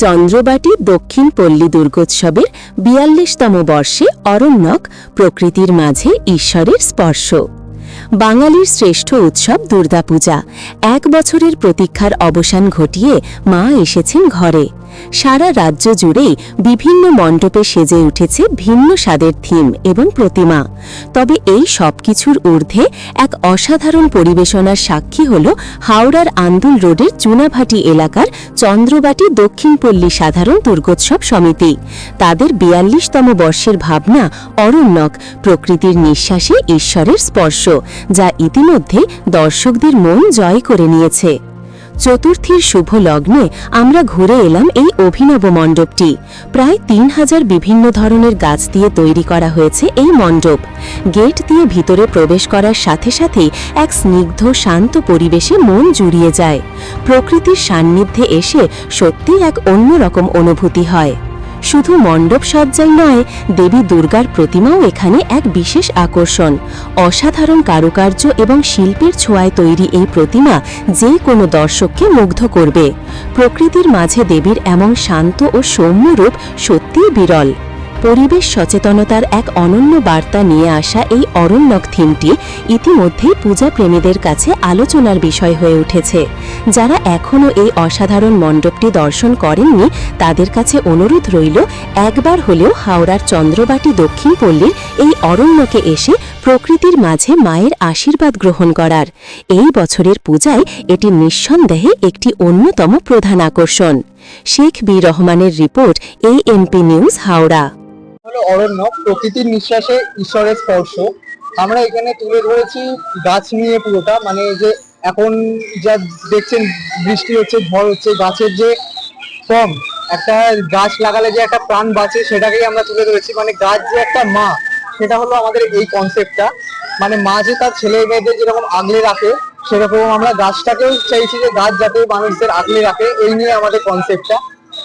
চন্দ্রবাটি দক্ষিণ পল্লী দুর্গোৎসবের বিয়াল্লিশতম বর্ষে অরণ্যক প্রকৃতির মাঝে ঈশ্বরের স্পর্শ। বাঙালির শ্রেষ্ঠ উৎসব দুর্গাপূজা। এক বছরের প্রতীক্ষার অবসান ঘটিয়ে মা এসেছেন ঘরে। সারা রাজ্য জুড়েই বিভিন্ন মণ্ডপে সেজে উঠেছে ভিন্ন স্বাদের থিম এবং প্রতিমা। তবে এই সবকিছুর ঊর্ধ্বে এক অসাধারণ পরিবেশনার সাক্ষী হল হাওড়ার আন্দুল রোডের চুনাভাটি এলাকার চন্দ্রবাটি দক্ষিণপল্লী সাধারণ দুর্গোৎসব সমিতি। তাদের বিয়াল্লিশতম বর্ষের ভাবনা অরণ্যক, প্রকৃতির নিঃশ্বাসে ঈশ্বরের স্পর্শ, যা ইতিমধ্যে দর্শকদের মন জয় করে নিয়েছে। চতুর্থীর শুভ লগ্নে আমরা ঘুরে এলাম এই অভিনব মণ্ডপটি। প্রায় তিন হাজার বিভিন্ন ধরনের গাছ দিয়ে তৈরি করা হয়েছে এই মণ্ডপ। গেট দিয়ে ভিতরে প্রবেশ করার সাথে সাথেই এক স্নিগ্ধ, শান্ত পরিবেশে মন জুড়িয়ে যায়। প্রকৃতির সান্নিধ্যে এসে সত্যি এক অন্যরকম অনুভূতি হয়। শুধু মণ্ডপ সজ্জাই নয়, দেবী দুর্গার প্রতিমাও এখানে এক বিশেষ আকর্ষণ। অসাধারণ কারুকার্য এবং শিল্পের ছোঁয়ায় তৈরি এই প্রতিমা যে কোনো দর্শককে মুগ্ধ করবে। প্রকৃতির মাঝে দেবীর এমন শান্ত ও সৌম্য রূপ সত্যিই বিরল। পরিবেশ সচেতনতার এক অনন্য বার্তা নিয়ে আসা এই অরণ্যক থিমটি ইতিমধ্যেই পূজা প্রেমীদের কাছে আলোচনার বিষয় হয়ে উঠেছে। যারা এখনও এই অসাধারণ মণ্ডপটি দর্শন করেননি, তাদের কাছে অনুরোধ রইল, একবার হলেও হাওড়ার চন্দ্রবাটি দক্ষিণ পল্লীর এই অরণ্যকে এসে প্রকৃতির মাঝে মায়ের আশীর্বাদ গ্রহণ করার। এই বছরের পূজায় এটি নিঃসন্দেহে একটি অন্যতম প্রধান আকর্ষণ। শেখ বি রহমানের রিপোর্ট এই এমপি নিউজ, হাওড়া। হলো অরণ্য প্রকৃতির নিঃশ্বাসে ঈশ্বরের স্পর্শ। আমরা এখানে তুলে ধরেছি গাছ নিয়ে পুরোটা। মানে যে এখন যা দেখছেন, বৃষ্টি হচ্ছে, ঝড় হচ্ছে, গাছের যে ফর্ম, একটা গাছ লাগালে যে একটা প্রাণ বাঁচে, সেটাকেই আমরা তুলে ধরেছি। মানে গাছ যে একটা মা, সেটা হলো আমাদের এই কনসেপ্টটা মানে মা যে তার ছেলে মেয়েদের যেরকম আগলে রাখে, সেরকম আমরা গাছটাকেও চাইছি যে গাছ যাতে মানুষদের আগলে রাখে। এই নিয়ে আমাদের কনসেপ্টটা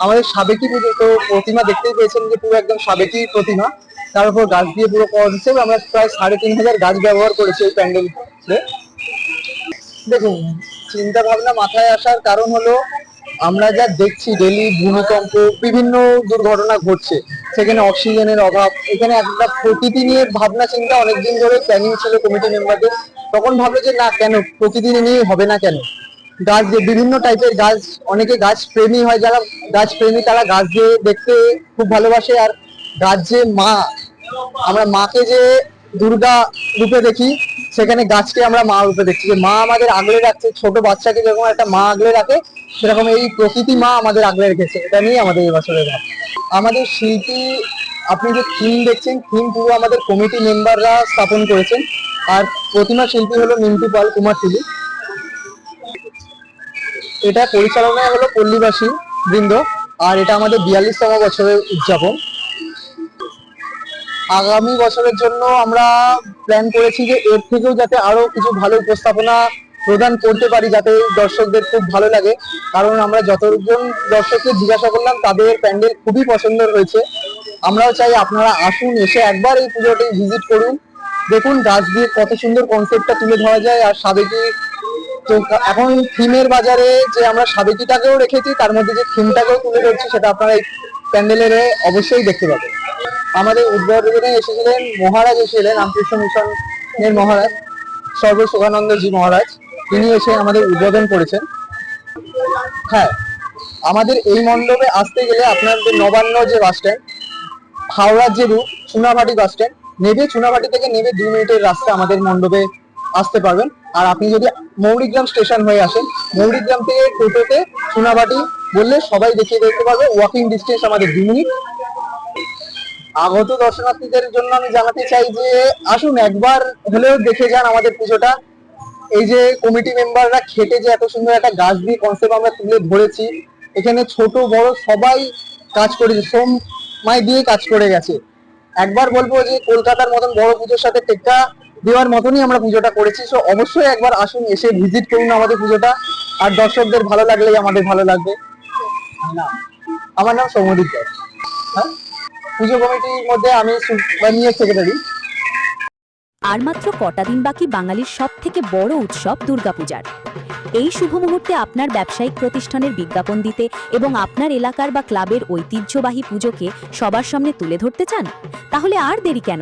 আমাদের সাবেকি পুজো তো প্রতিমা দেখতেই পেয়েছেন যে পুরো একদম সাবেকি প্রতিমা। তার উপর গাছ দিয়ে পুরো কনসেপ্ট আমরা প্রায় সাড়ে তিন হাজার গাছ ব্যবহার করেছি এই প্যান্ডেল দেখুন, চিন্তা ভাবনা মাথায় আসার কারণ হলো আমরা যা দেখছি ডেলি, ভূমিকম্প, বিভিন্ন দুর্ঘটনা ঘটছে, সেখানে অক্সিজেনের অভাব, এখানে একটা প্রকৃতি নিয়ে ভাবনা চিন্তা অনেকদিন ধরে প্ল্যানিং ছিল কমিটি মেম্বারদের তখন ভাবলো যে না, কেন? প্রকৃতি নিয়ে হবে না কেন? গাছ দিয়ে বিভিন্ন টাইপের গাছ, অনেকে গাছ প্রেমী হয় যারা, গাছ প্রেমী তারা গাছ দিয়ে দেখতে খুব ভালোবাসে। আর গাছ যে মা, আমরা মাকে যে দুর্গা রূপে দেখি, সেখানে গাছকে আমরা মা রূপে দেখছি। যে মা আমাদের আগলে রাখছে, ছোট বাচ্চাকে যেরকম একটা মা আগলে রাখে, সেরকম এই প্রকৃতি মা আমাদের আগলে রেখেছে। এটা নিয়ে আমাদের এই বছরের ভাব। আমাদের শিল্পী, আপনি যে থিম দেখছেন থিম পুরো আমাদের কমিটি মেম্বাররা স্থাপন করেছেন। আর প্রতিমা শিল্পী হলো মিন্টু পাল কুমার তুলি এটা পরিচালনা হলো পল্লীবাসী বৃন্দ, আর এটা আমাদের বিয়াল্লিশতম বছরের উদযাপন। আগামী বছরের জন্য আমরা প্ল্যান করেছি যে এর থেকেও যাতে আরও কিছু ভালো উপস্থাপনা প্রদান করতে পারি, যাতে দর্শকদের খুব ভালো লাগে। কারণ আমরা যতজন দর্শককে জিজ্ঞাসা করলাম, তাদের প্যান্ডেল খুবই পছন্দ হয়েছে। আমরাও চাই আপনারা আসুন, এসে একবার এই পুজোটি ভিজিট করুন। দেখুন, গাছ দিয়ে কত সুন্দর কনসেপ্টটা তুলে ধরা যায়, আর সাবেকি তো এখন থিমের বাজারে যে আমরা সাবেকিটাকেও রেখেছি, তার মধ্যে যে থিমটাকেও তুলে ধরছি, সেটা আপনারা এই প্যান্ডেলের অবশ্যই দেখতে পাবেন। আমাদের উদ্বোধনে এসেছিলেন মহারাজ, এসেছিলেন রামকৃষ্ণ মিশনের মহারাজ সর্ব সুখানন্দজি মহারাজ। তিনি এসে আমাদের উদ্বোধন করেছেন। হ্যাঁ আমাদের এই মণ্ডপে আসতে গেলে আপনাদের নবান্ন যে বাস স্ট্যান্ড, হাওড়ার যে রুট চুনাভাটি বাস স্ট্যান্ড, নেবে চুনাভাটি থেকে নেবে দুই মিনিটের রাস্তা আমাদের মণ্ডপে আসতে পারবেন। আর আপনি যদি মৌরিগ্রাম স্টেশন হয়ে আসেন মৌরিগ্রাম থেকে টোটোতে সোনাবাটি বললে সবাই দেখিয়ে দেখতে পারবে ওয়াকিং ডিস্টেন্স আমাদের দু মিনিট। আগত দর্শনার্থীদের জন্য আমি জানাতে চাই যে, আসুন একবার হলেও দেখে যান আমাদের পুজোটা। এই যে কমিটি মেম্বাররা খেটে যে এত সুন্দর একটা গাছ দিয়ে কনসেপ্ট আমরা তুলে ধরেছি, এখানে ছোট, বড় সবাই কাজ করেছে সময় দিয়ে কাজ করে গেছে। একবার বলব যে, কলকাতার মতন বড় পুজোর সাথে টেক্কা দেওয়ার মতনই আমরা পুজোটা করেছি। সো অবশ্যই একবার আসুন, এসে ভিজিট করুন আমাদের পুজোটা। আর দর্শকদের ভালো লাগলেই আমাদের ভালো লাগবে। আমার নাম সৌমদীপ দাস। হ্যাঁ? পুজো কমিটির মধ্যে আমি সুপারিয়ার সেক্রেটারি আর মাত্র কটা দিন বাকি বাঙালির সব থেকে বড় উৎসব দুর্গাপূজার। এই শুভ মুহূর্তে আপনার ব্যবসায়িক প্রতিষ্ঠানের বিজ্ঞাপন দিতে এবং আপনার এলাকার বা ক্লাবের ঐতিহ্যবাহী পুজোকে সবার সামনে তুলে ধরতে চান? তাহলে আর দেরি কেন?